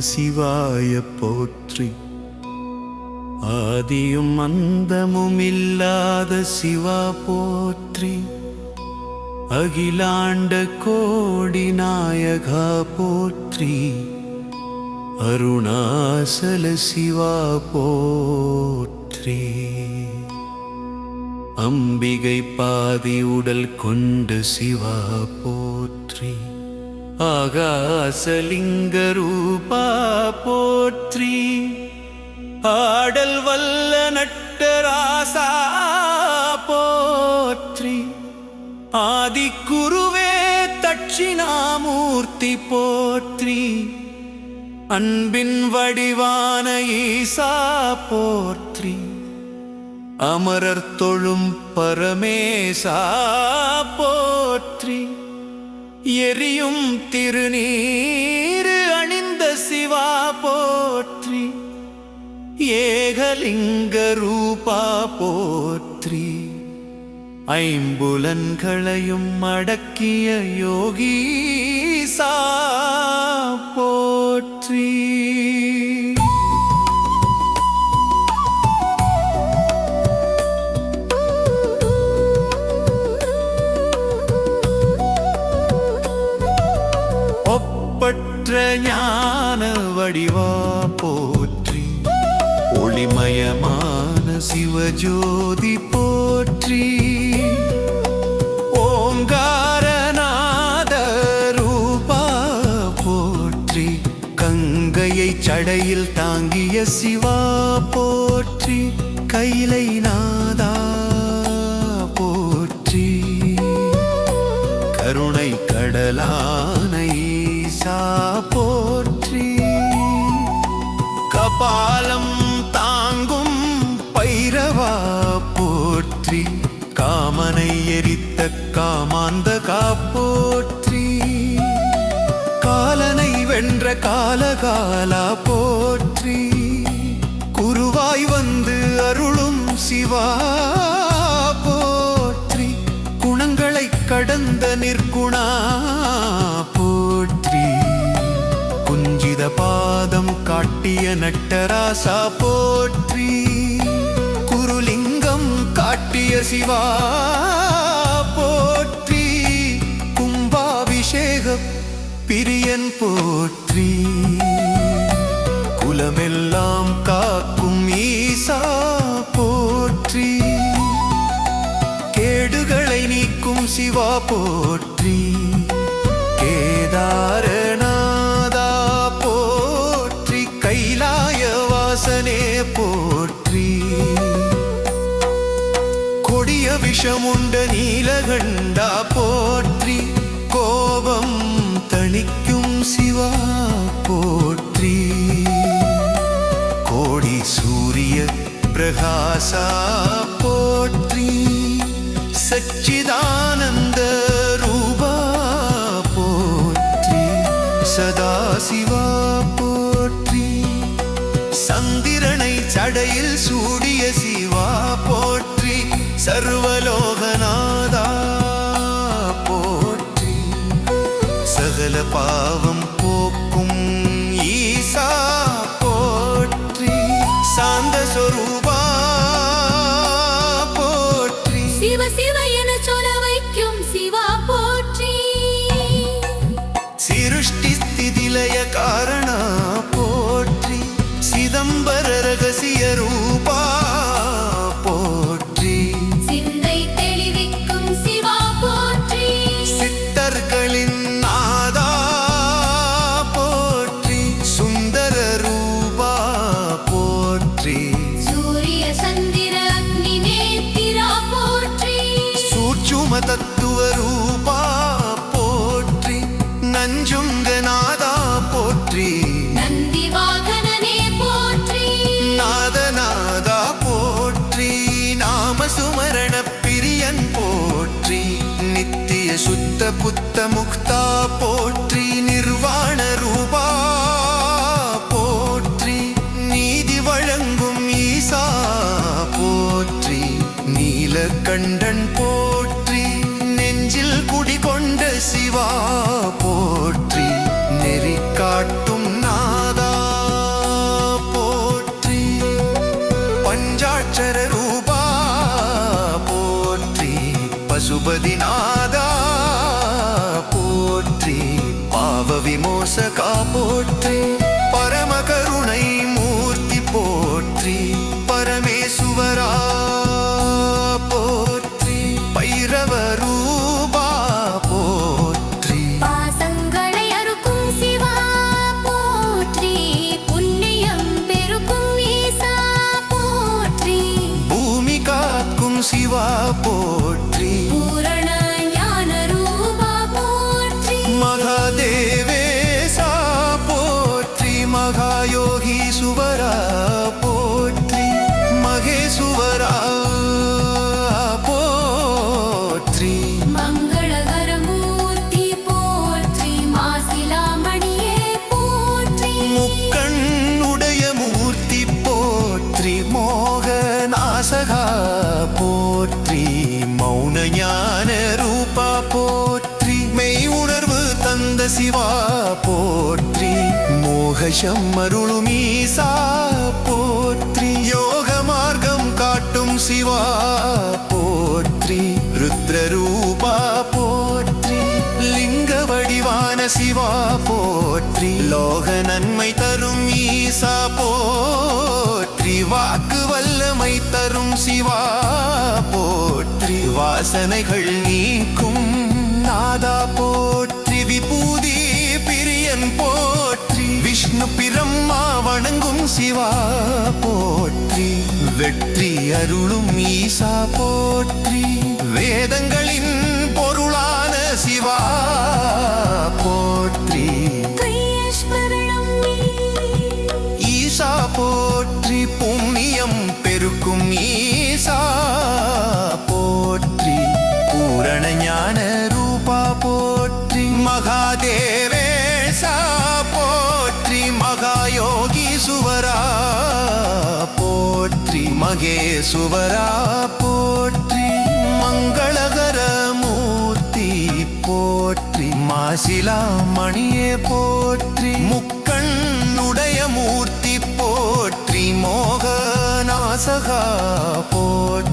சிவாய போற்றி. ஆதியும் அந்தமும் இல்லாத சிவா போற்றி. அகிலாண்ட கோடி நாயகா போற்றி. அருணாசல சிவா போற்றி. அம்பிகை பாதி உடல் கொண்டு சிவா போற்றி. ஆகாசலிங்க ரூபா போற்றி. ஆடல் வல்ல நட்டராசா போற்றி. ஆதிக்குருவே தட்சிணாமூர்த்தி போற்றி. அன்பின் வடிவான ஈசா போற்றி. அமரர் தொழும் பரமேசா போற்றி. எரியும் திருநீரு அணிந்த சிவா போற்றி ஏகலிங்க ரூபா போற்றி. ஐம்புலன்களையும் அடக்கிய யோகீசா போற்றி. சிவஜோதி போற்றி. ஓங்காரநாத ரூபா போற்றி. கங்கையை சடையில் தாங்கிய சிவா போற்றி. கைலை நாதா போற்றி. கருணை கடலானை சா போற்றி. கபாலம் போற்றி. காமனை எரித்த காமாந்த போற்றி காலனை வென்ற காலகாலா போற்றி. குருவாய் வந்து அருளும் சிவா போற்றி. குணங்களை கடந்த நிற்குணா போற்றி. குஞ்சித பாதம் காட்டிய நட்டராசா போற்றி. சிவா போற்றி கும்பாபிஷேகம் பிரியன் போற்றி. குலமெல்லாம் காக்கும் ஈசா போற்றி. கேடுகளை நீக்கும் சிவா போற்றி. விஷமுண்ட நீலகண்டா போற்றி கோபம் தணிக்கும் சிவா போற்றி கோடி சூரிய பிரகாசா போற்றி சச்சிதானந்த ரூபா போற்றி சதாசிவா சர்வலோகநாதா போற்றி சகல பாவம் தத்துவ ரூபா போற்றி நஞ்சுங்கநாதா போற்றி. நந்தி வாகனனே போற்றி. நாதநாதா போற்றி நாம சுமரண பிரியன் போற்றி. நித்திய சுத்த புத்த முக்தா போற்றி நிர்வாண ரூபா போற்றி. நீதி வழங்கும் ஈசா போற்றி. நீலகண்டன் போற்றி நெஞ்சில் குடிகொண்ட சிவா போற்றி நெறி காட்டும் நாதா போற்றி. பஞ்சாட்சர ரூபா போற்றி பசுபதிநாதா போற்றி பாவ விமோசகா போற்றி. போற்றி பூரண போற்றி மௌன ஞான ரூபா போற்றி மெய் உணர்வு தந்த சிவா போற்றி மோகஷம் அருளும் ஈசா போற்றி யோக மார்க்கம் காட்டும் சிவா போற்றி ருத்ரரூபா போற்றி லிங்க வடிவான சிவா போற்றி லோக நன்மை தரும் ஈசா போற்றி வாக்கு வல்லமை தரும் சிவா போற்றி வாசனைகள் நீக்கும். நாதா போற்றி விபூதி பிரியன் போற்றி. விஷ்ணு பிரம்மா வணங்கும் சிவா போற்றி. வெற்றி அருளும் ஈசா போற்றி. சுவரா போற்றி மங்களகர மூர்த்தி போற்றி மாசிலா மணியே போற்றி முக்கண்ணுடைய மூர்த்தி போற்றி மோகநாசகா போற்றி.